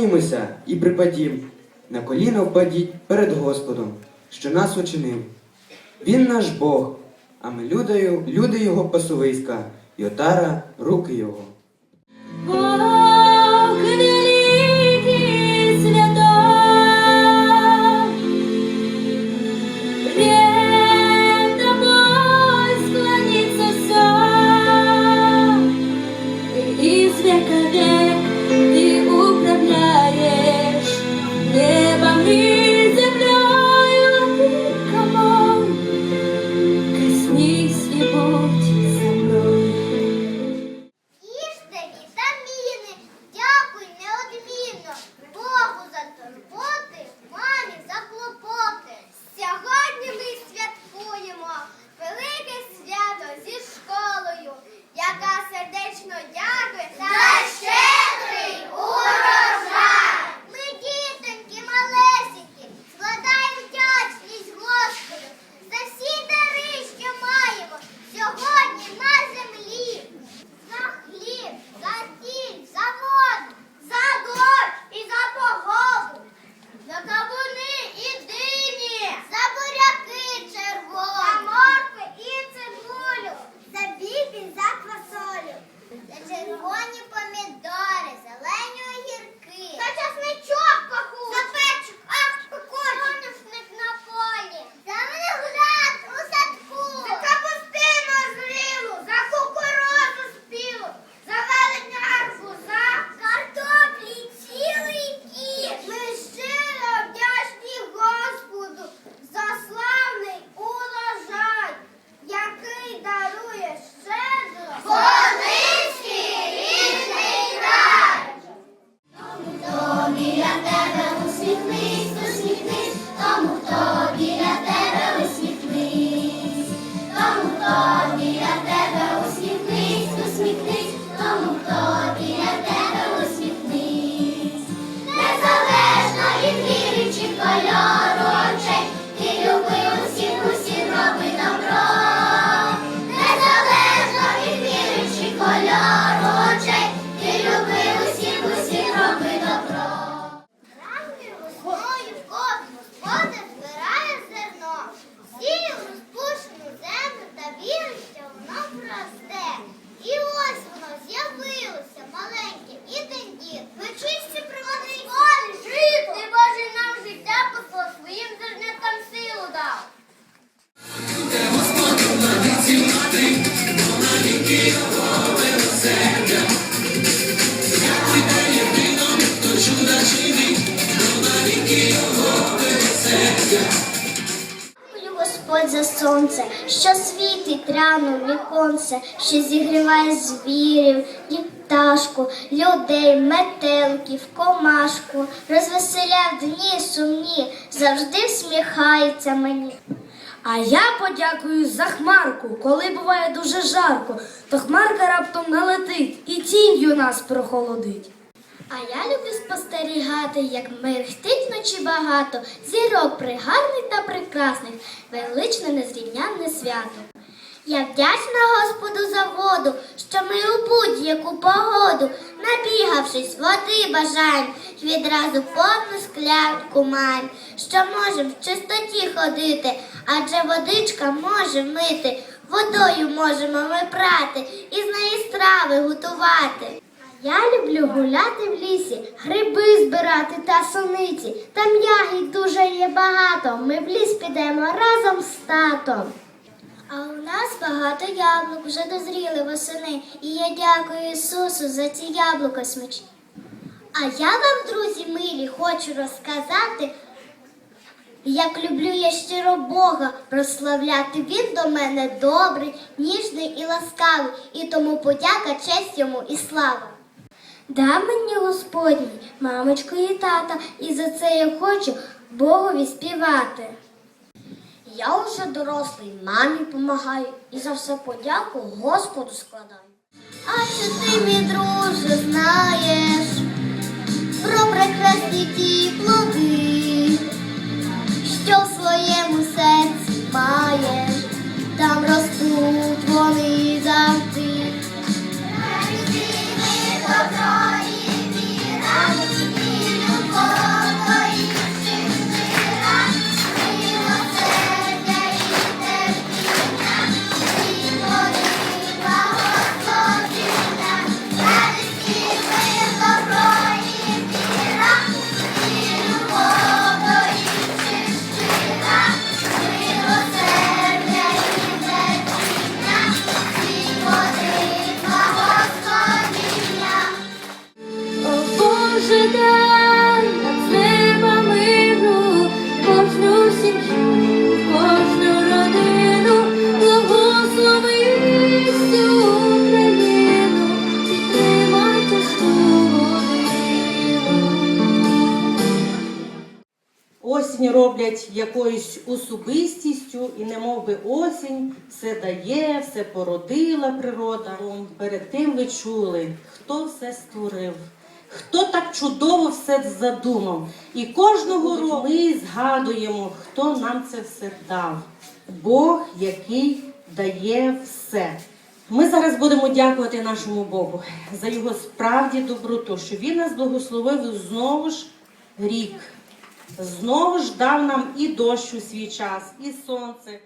Поклонімося і припадім, на коліно впадіть перед Господом, що нас учинив. Він наш Бог, а ми люди, люди його пасовиська, і отара руки його. Червоні сонце, що світить рано віконце, що зігріває звірів, і пташку, людей, метеликів, комашку, розвеселяв дні сумні, завжди всміхається мені. А я подякую за хмарку, коли буває дуже жарко, то хмарка раптом налетить і тінью нас прохолодить. А я люблю спостерігати, як мерехтить вночі багато, зірок пригарних та прекрасних, величне незрівнянне свято. Я вдячна Господу за воду, що ми у будь-яку погоду, набігавшись, води бажаєм, відразу повну склянку маєм, що можем в чистоті ходити, адже водичка може мити, водою можемо ми прати і з неї страви готувати. Я люблю гуляти в лісі, гриби збирати та суниці. Там ягід дуже є багато. Ми в ліс підемо разом з татом. А у нас багато яблук вже дозріли восени, і я дякую Ісусу за ці яблука смачні. А я вам, друзі милі, хочу розказати, як люблю я щиро Бога прославляти. Він до мене добрий, ніжний і ласкавий, і тому подяка, честь йому і слава. Да мені Господній, мамочко і тата, і за це я хочу Богові співати. Я вже дорослий, мамі помагаю і за все подяку Господу складаю. А чи ти, мій друже, знаєш про прекрасні ті плоди, що в своєму серці маєш, там ростуть Осінь роблять якоюсь особистістю, і немов би осінь все дає, все породила природа. Перед тим ви чули, хто все створив, хто так чудово все задумав. І кожного року ми згадуємо, хто нам це все дав. Бог, який дає все. Ми зараз будемо дякувати нашому Богу за його справді доброту, що він нас благословив знову ж рік. Знову ж дав нам і дощ у свій час, і сонце,